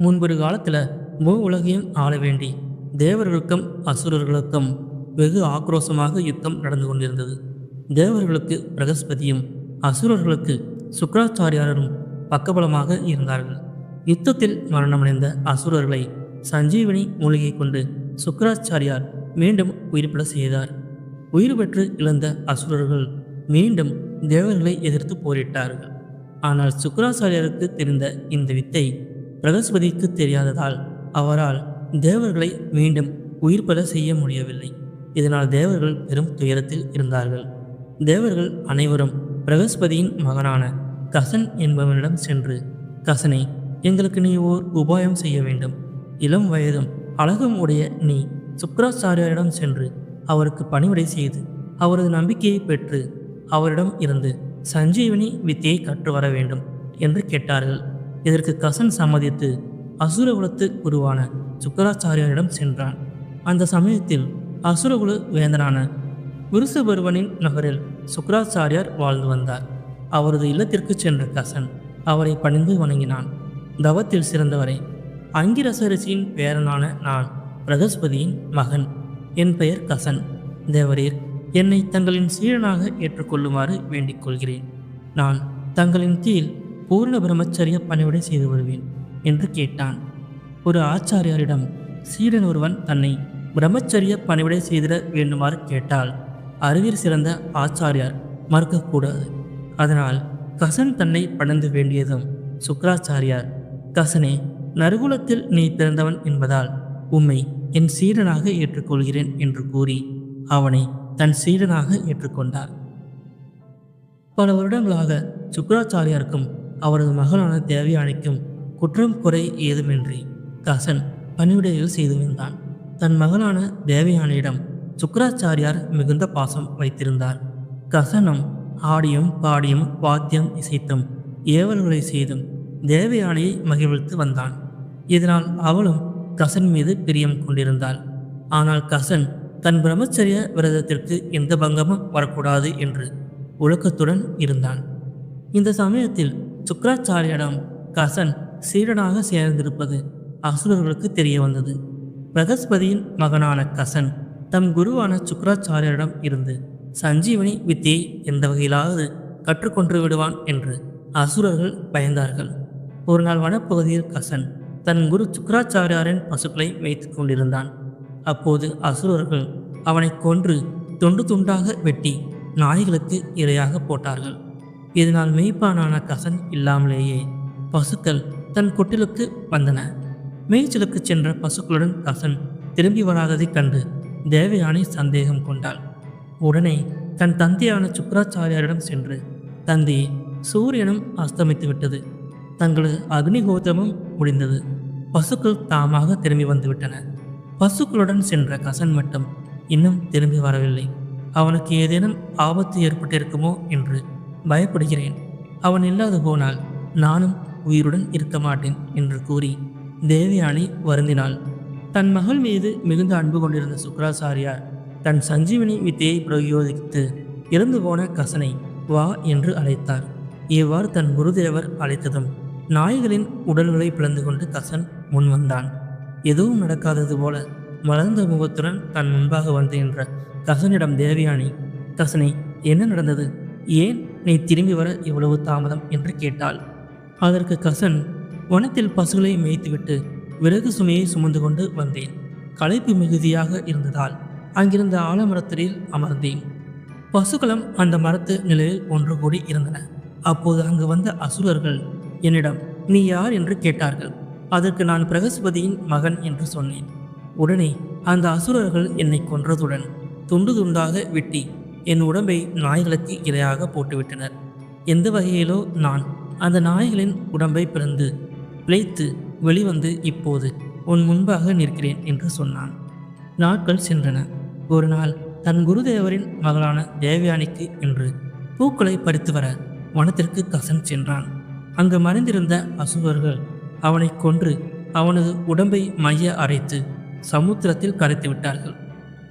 முன்பொரு காலத்தில் மூ உலகையும் ஆள வேண்டி தேவர்களுக்கும் அசுரர்களுக்கும் வெகு ஆக்ரோஷமாக யுத்தம் நடந்து கொண்டிருந்தது. தேவர்களுக்கு பிரகஸ்பதியும் அசுரர்களுக்கு சுக்கராச்சாரியாரும் பக்கபலமாக இருந்தார்கள். யுத்தத்தில் மரணமடைந்த அசுரர்களை சஞ்சீவனி மூலிகை கொண்டு சுக்கராச்சாரியார் மீண்டும் உயிர்ப்பட செய்தார். உயிர் பெற்று இழந்த அசுரர்கள் மீண்டும் தேவர்களை எதிர்த்து போரிட்டார்கள். ஆனால் சுக்கராச்சாரியருக்கு தெரிந்த இந்த வித்தை பிரகஸ்பதிக்கு தெரியாததால் அவரால் தேவர்களை மீண்டும் உயிர் பெற செய்ய முடியவில்லை. இதனால் தேவர்கள் பெரும் துயரத்தில் இருந்தார்கள். தேவர்கள் அனைவரும் பிரகஸ்பதியின் மகனான கசன் என்பவனிடம் சென்று கசனை எங்களுக்கு நீ ஓர் உபாயம் செய்ய வேண்டும். இளம் வயதும் அழகும் உடைய நீ சுக்கராச்சாரியரிடம் சென்று அவருக்கு பணிவிடை செய்து அவரது நம்பிக்கையை பெற்று அவரிடம் இருந்து சஞ்சீவனி வித்தியை கற்று வர வேண்டும் என்று கேட்டார்கள். இதற்கு கசன் சம்மதித்து அசுரகுலத்து குருவான சுக்கராச்சாரியரிடம் சென்றான். அந்த சமயத்தில் அசுரகுல வேந்தனான விருசபருவனின் நகரில் சுக்கராச்சாரியார் வாழ்ந்து வந்தார். அவரது இல்லத்திற்கு சென்ற கசன் அவரை பணிந்து வணங்கினான். தவத்தில் சிறந்தவரை அங்கிரச ரிஷியின் பேரனான நான் பிரகஸ்பதியின் மகன் என் பெயர் கசன். தேவரீர் என்னை தங்களின் சீடனாக ஏற்றுக்கொள்ளுமாறு வேண்டிக் கொள்கிறேன். நான் தங்களின் கீழ் பூர்ண பிரம்மச்சரிய பணிவிடை செய்து வருவேன் என்று கேட்டான். ஒரு ஆச்சாரியாரிடம் சீடன் ஒருவன் தன்னை பிரம்மச்சரிய பணிவிடை செய்திட வேண்டுமாறு கேட்டால் அறிவில் சிறந்த ஆச்சாரியார் மறுக்கக்கூடாது. அதனால் கசன் தன்னை பணிந்து வேண்டியதும் சுக்கராச்சாரியார். கசனே நறுகுலத்தில் நீ பிறந்தவன் என்பதால் உம்மை என் சீடனாக ஏற்றுக்கொள்கிறேன் என்று கூறி அவனை தன் சீடனாக ஏற்றுக்கொண்டார். பல வருடங்களாக சுக்கராச்சாரியாருக்கும் அவரது மகளான தேவயானைக்கும் குற்றம் குறை ஏதுமின்றி கசன் பணிவிடையில் செய்து வந்தான். தன் மகளான தேவயானையிடம் சுக்கராச்சாரியார் மிகுந்த பாசம் வைத்திருந்தார். கசனம் ஆடியும் பாடியும் வாத்தியம் இசைத்தும் ஏவல்களை செய்தும் தேவயானையை மகிழ்வித்து வந்தான். இதனால் அவளும் கசன் மீது பிரியம் கொண்டிருந்தாள். ஆனால் கசன் தன் பிரம்மச்சரிய விரதத்திற்கு எந்த பங்கமும் வரக்கூடாது என்று ஒழுக்கத்துடன் இருந்தான். இந்த சமயத்தில் சுக்கராச்சாரியிடம் கசன் சீடனாக சேர்ந்திருப்பது அசுரர்களுக்கு தெரிய வந்தது. பிரகஸ்பதியின் மகனான கசன் தம் குருவான சுக்கராச்சாரியரிடம் இருந்து சஞ்சீவனி வித்தியை எந்த வகையிலாவது கற்றுக்கொண்டு விடுவான் என்று அசுரர்கள் பயந்தார்கள். ஒரு நாள் வனப்பகுதியில் கசன் தன் குரு சுக்கராச்சாரியாரின் பசுக்களை வைத்து கொண்டிருந்தான். அப்போது அசுரர்கள் அவனை கொன்று துண்டு துண்டாக வெட்டி நாய்களுக்கு இரையாக போட்டார்கள். இதனால் மெய்ப்பானான கசன் இல்லாமலேயே பசுக்கள் தன் கொட்டிலுக்கு வந்தன. மேய்ச்சலுக்கு சென்ற பசுக்களுடன் கசன் திரும்பி வராததைக் கண்டு தேவயானை சந்தேகம் கொண்டாள். உடனே தன் தந்தையான சுக்கராச்சாரியாரிடம் சென்று தந்தி சூரியனும் அஸ்தமித்து விட்டது. தங்களது அக்னிகோத்திரமும் முடிந்தது. பசுக்கள் தாமாக திரும்பி வந்துவிட்டன பசுக்களுடன் சென்ற கசன் மட்டும் இன்னும் திரும்பி வரவில்லை. அவனுக்கு ஏதேனும் ஆபத்து ஏற்பட்டிருக்குமோ என்று பயப்படுகிறேன். அவன் இல்லாது போனால் நானும் உயிருடன் இருக்க மாட்டேன் என்று கூறி தேவயானி வருந்தினாள். தன் மகள் மீது மிகுந்த அன்பு கொண்டிருந்த சுக்கராச்சாரியார் தன் சஞ்சீவனி வித்தையை பிரயோகித்து இறந்து போன கசனை வா என்று அழைத்தார். இவ்வாறு தன் குருதேவர் அழைத்ததும் நாய்களின் உடல்களை பிளந்து கொண்டு கசன் முன் வந்தான். எதுவும் நடக்காதது போல மலர்ந்த முகத்துடன் தன் முன்பாக வந்து என்ற கசனிடம் தேவயானி கசனை என்ன நடந்தது? ஏன் நீ திரும்பி வர இவ்வளவு தாமதம் என்று கேட்டாள். அதற்கு கசன் வனத்தில் பசுகளை மேய்த்துவிட்டு விறகு சுமையை சுமந்து கொண்டு வந்தேன். களைப்பு மிகுதியாக இருந்ததால் அங்கிருந்த ஆலமரத்தடியில் அமர்ந்தேன். பசுக்களும் அந்த மரத்து நிலையில் ஒன்று கூடி இருந்தன. அப்போது அங்கு வந்த அசுரர்கள் என்னிடம் நீ யார்? என்று கேட்டார்கள். அதற்கு நான் பிரகஸ்பதியின் மகன் என்று சொன்னேன். உடனே அந்த அசுரர்கள் என்னை கொன்றதுடன் துண்டு துண்டாக வெட்டி என் உடம்பை நாய்களுக்கு இரையாக போட்டுவிட்டனர். எந்த வகையிலோ நான் அந்த நாய்களின் உடம்பை பிறந்து பிழைத்து வெளிவந்து இப்போது உன் முன்பாக நிற்கிறேன் என்று சொன்னான். நாட்கள் சென்றன. ஒரு நாள் தன் குருதேவரின் மகளான தேவயானிக்கு என்று பூக்களை பறித்து வர வனத்திற்கு கசன் சென்றான். அங்கு மறைந்திருந்த அசுரர்கள் அவனை கொன்று அவனது உடம்பை மைய அரைத்து சமுத்திரத்தில் கரைத்து விட்டார்கள்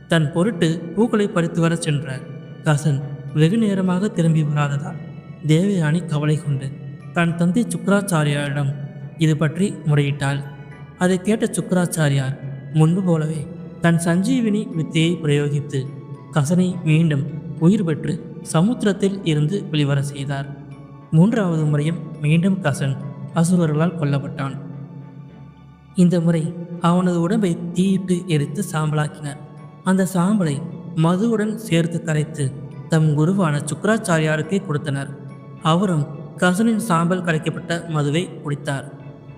தன் பொருட்டு பூக்களை பறித்து வர சென்ற கசன் வெகு நேரமாக திரும்பி வராததால் தேவயானி கவலை கொண்டு தன் தந்தை சுக்கராச்சாரியாரிடம் இது பற்றி முறையிட்டாள். அதை கேட்ட சுக்கராச்சாரியார் முன்பு போலவே தன் சஞ்சீவினி வித்தையை பிரயோகித்து கசனை மீண்டும் உயிர் பெற்று சமுத்திரத்தில் இருந்து வெளிவர செய்தார். மூன்றாவது முறையும் மீண்டும் கசன் அசுரர்களால் கொல்லப்பட்டான். இந்த முறை அவனது உடம்பை தீயிட்டு எரித்து சாம்பலாக்கினர். அந்த சாம்பலை மதுவுடன் சேர்த்து கரைத்து தம் குருவான சுக்கராச்சாரியாருக்கே கொடுத்தனர். அவரும் கசனின் சாம்பல் கரைக்கப்பட்ட மதுவை குடித்தார்.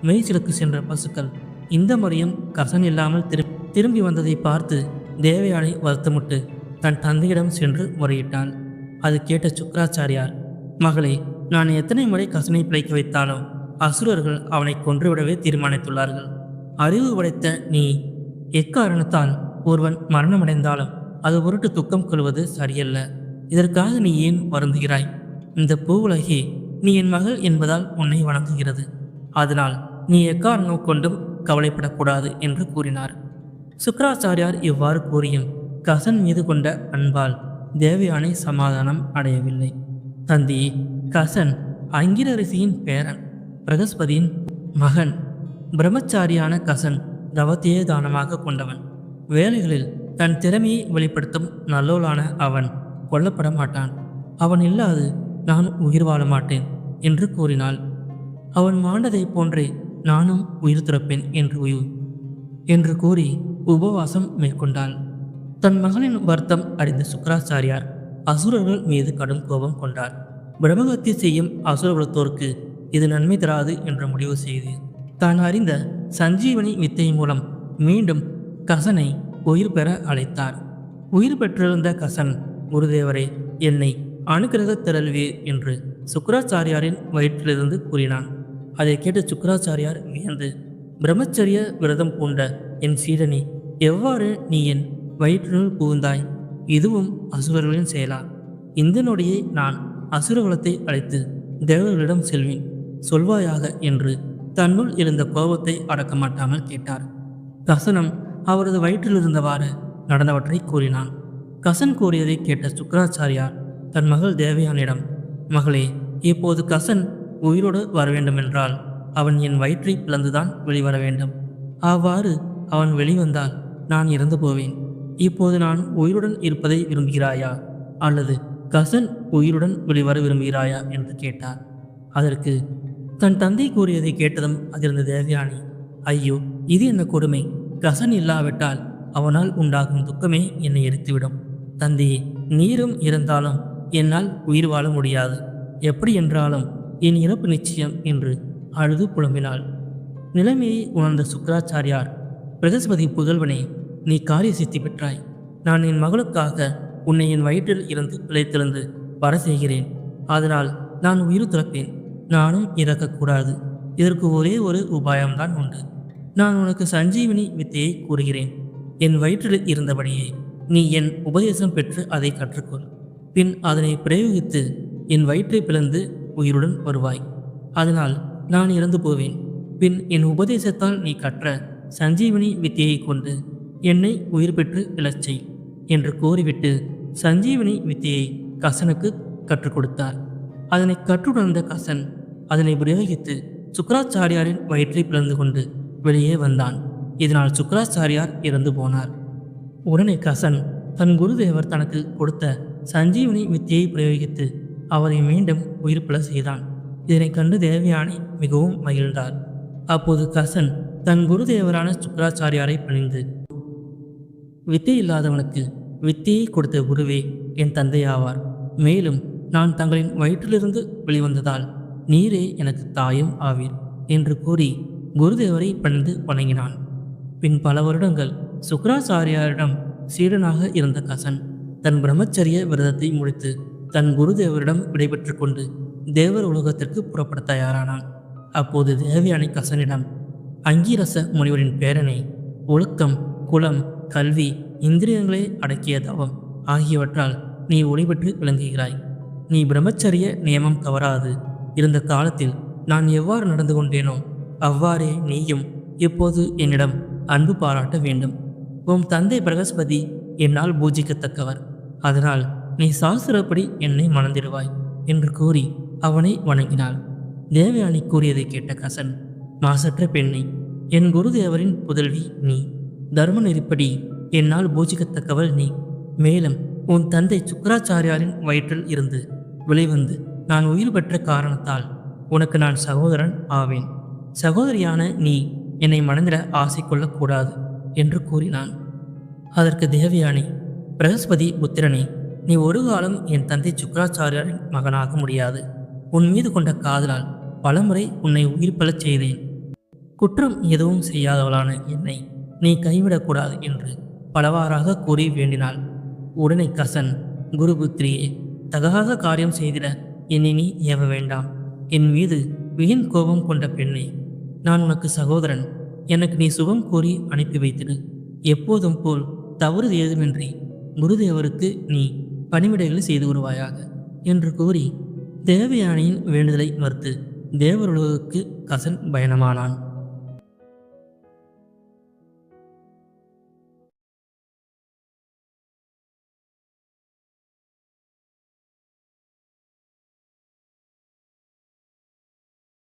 மேய்ச்சலுக்கு சென்ற பசுக்கள் இந்த முறையும் கசன் இல்லாமல் திரு திரும்பி வந்ததை பார்த்து தேவயானை வருத்தமுட்டு தன் தந்தையிடம் சென்று முறையிட்டான். அது கேட்ட சுக்கராச்சாரியார் மகளே நான் எத்தனை முறை கசனை பிழைக்க வைத்தாலும் அசுரர்கள் அவனை கொன்றுவிடவே தீர்மானித்துள்ளார்கள். அறிவு உடைத்த நீ எக்காரணத்தால் ஒருவன் மரணமடைந்தாலும் அது பொருட்டு துக்கம் கொள்வது சரியல்ல. இதற்காக நீ ஏன் வருந்துகிறாய்? இந்த பூவுலகே நீ என் மகள் என்பதால் உன்னை வணங்குகிறது. அதனால் நீ எக்காரணம் கொண்டும் கவலைப்படக்கூடாது என்று கூறினார். சுக்கராச்சாரியார் இவ்வாறு கூறியும் கசன் மீது கொண்ட அன்பால் தேவயானை சமாதானம் அடையவில்லை. தந்தி கசன் அங்கிரரிசியின் பேரன் பிரகஸ்பதியின் மகன் பிரம்மச்சாரியான கசன் தவத்தையே தானமாக கொண்டவன். வேலைகளில் தன் திறமையை வெளிப்படுத்தும் நல்லோளான அவன் கொல்லப்பட மாட்டான். அவன் இல்லாது நான் உயிர் வாழ மாட்டேன் என்று கூறினாள். அவன் மாண்டதைப் போன்றே நானும் உயிர் துறப்பேன் என்று உயிர் என்று கூறி உபவாசம் மேற்கொண்டாள். தன் மகனின் வருத்தம் அறிந்த சுக்கராச்சாரியார் அசுரர்கள் மீது கடும் கோபம் கொண்டார். பிரம்மகத்தி செய்யும் அசுரகுலத்தோருக்கு இது நன்மை தராது என்று முடிவு செய்து தான் அறிந்த சஞ்சீவனி வித்தை மூலம் மீண்டும் கசனை உயிர் பெற அழைத்தார். உயிர் பெற்றிருந்த கசன் குருதேவரே என்னை அனுகிரக திரள்வீர் என்று சுக்கராச்சாரியாரின் வயிற்றிலிருந்து கூறினான். அதை கேட்ட சுக்கராச்சாரியார் வியந்து பிரம்மச்சரிய விரதம் பூண்ட என் சீடனே எவ்வாறு நீ என் வயிற்றினுள் புகுந்தாய்? இதுவும் அசுரர்களின் செயலா? இந்தனுடைய நான் அசுரகுலத்தை அழைத்து தேவர்களிடம் செல்வேன். சொல்வாயாக என்று தன்னுள் இருந்த கோபத்தை அடக்க மாட்டாமல் கேட்டார். கசனம் அவரது வயிற்றில் இருந்தவாறு நடந்தவற்றை கூறினான். கசன் கூறியதை கேட்ட சுக்கராச்சாரியார் தன் மகள் தேவயானிடம் மகளே இப்போது கசன் உயிரோடு வர வேண்டுமென்றால் அவன் என் வயிற்றை பிளந்துதான் வெளிவர வேண்டும் அவ்வாறு அவன் வெளிவந்தால் நான் இறந்து போவேன் இப்போது நான் உயிருடன் இருப்பதை விரும்புகிறாயா? அல்லது கசன் உயிருடன் வெளிவர விரும்புகிறாயா? என்று கேட்டார். அதற்கு தன் தந்தை கூறியதை கேட்டதும் அதிர்ந்த தேவயானி ஐயோ இது என்ன கொடுமை? கசன் இல்லாவிட்டால் அவனால் உண்டாகும் துக்கமே என்னை எரித்துவிடும். தந்தையே நீரும் இருந்தாலும் என்னால் உயிர் வாழ முடியாது. எப்படி என்றாலும் என் இறப்பு நிச்சயம் என்று அழுது புலம்பினாள். நிலைமையை உணர்ந்த சுக்கராச்சாரியார் பிரகஸ்பதி புதல்வனே நீ காரிய சித்தி பெற்றாய். நான் என் மகளுக்காக உன்னை என் வயிற்றில் இருந்து பிழைத்திருந்து வர செய்கிறேன். அதனால் நான் உயிர் துறப்பேன். நானும் இறக்கக்கூடாது. இதற்கு ஒரே ஒரு உபாயம்தான் உண்டு. நான் உனக்கு சஞ்சீவினி வித்தையை கூறுகிறேன். என் வயிற்றில் இருந்தபடியே நீ என் உபதேசம் பெற்று அதை கற்றுக்கொள். பின் அதனை பிரயோகித்து என் வயிற்றை பிளந்து உயிருடன் வருவாய். அதனால் நான் இறந்து போவேன். பின் என் உபதேசத்தால் நீ கற்ற சஞ்சீவினி வித்தியை கொண்டு என்னை உயிர் பெற்று இழச் செய் என்று கூறிவிட்டு சஞ்சீவினி வித்தியை கசனுக்கு கற்றுக் கொடுத்தார். அதனை கற்றுணர்ந்த கசன் அதனை பிரயோகித்து சுக்கராச்சாரியாரின் வயிற்றை பிளந்து கொண்டு வெளியே வந்தான். இதனால் சுக்கராச்சாரியார் இறந்து போனார். உடனே கசன் தன் குருதேவர் தனக்கு கொடுத்த சஞ்சீவனி வித்தியை பிரயோகித்து அவரை மீண்டும் உயிர் செய்தான். இதனை கண்டு தேவயானி மிகவும் மகிழ்ந்தார். அப்போது கசன் தன் குருதேவரான சுக்கராச்சாரியாரை பணிந்து வித்தை இல்லாதவனுக்கு வித்தியை கொடுத்த குருவே என் தந்தையாவார் மேலும் நான் தங்களின் வயிற்றிலிருந்து வெளிவந்ததால் நீரே எனக்கு தாயும் ஆவீர் என்று கூறி குருதேவரை பணிந்து வணங்கினான். பின் பல வருடங்கள் சுக்கராச்சாரியாரிடம் சீடனாக இருந்த கசன் தன் பிரம்மச்சரிய விரதத்தை முடித்து தன் குருதேவரிடம் விடைபெற்று கொண்டு தேவர் உலகத்திற்கு புறப்பட தயாரானான். அப்போது தேவயானி கசனிடம் அங்கீரச முனிவரின் பேரனை ஒழுக்கம் குலம் கல்வி இந்திரியங்களை அடக்கிய தவம் ஆகியவற்றால் நீ ஒளிபெற்று விளங்குகிறாய். நீ பிரம்மச்சரிய நியமம் தவறாது. இருந்த காலத்தில் நான் எவ்வாறு நடந்து கொண்டேனோ அவ்வாறே நீயும் இப்போது என்னிடம் அன்பு பாராட்ட வேண்டும். உன் தந்தை பிரகஸ்பதி என்னால் பூஜிக்கத்தக்கவர். அதனால் நீ சாஸ்திரப்படி என்னை மணந்திடுவாய் என்று கூறி அவனை வணங்கினாள். தேவயானி கூறியதை கேட்ட கசன் மாசற்ற பெண்ணை என் குருதேவரின் புதல்வி நீ. தர்ம நெறிப்படி என்னால் பூஜிக்கத்தக்கவள் நீ. மேலும் உன் தந்தை சுக்கராச்சாரியாரின் வயிற்றில் இருந்து விளைவந்து நான் உயிர் பெற்ற காரணத்தால் உனக்கு நான் சகோதரன் ஆவேன். சகோதரியான நீ என்னை மணந்திட ஆசை கொள்ளக்கூடாது என்று கூறினான். அதற்கு தேவயானி பிரகஸ்பதி புத்திரனே நீ ஒரு காலம் என் தந்தை சுக்கராச்சாரியாரின் மகனாக முடியாது. உன் மீது கொண்ட காதலால் பலமுறை உன்னை உயிர்ப்பலச் செய்தேன். குற்றம் எதுவும் செய்யாதவளான என்னை நீ கைவிடக்கூடாது என்று பலவாறாக கூறி வேண்டினாள். உடனே கசன் குருபுத்திரியே தகாத காரியம் செய்திட என்னை நீ ஏவ வேண்டாம். என் மீது வீண் கோபம் கொண்ட பெண்ணே நான் உனக்கு சகோதரன். எனக்கு நீ சுகம் கூறி அனுப்பி வைத்திடு எப்போதும் போல் தவறு ஏதுமின்றி குருதேவருக்கு நீ பணிவிடைகளை செய்து வருவாயாக என்று கூறி தேவயானியின் வேண்டுதலை மறுத்து தேவருலகுக்கு கசன் பயணமானான்.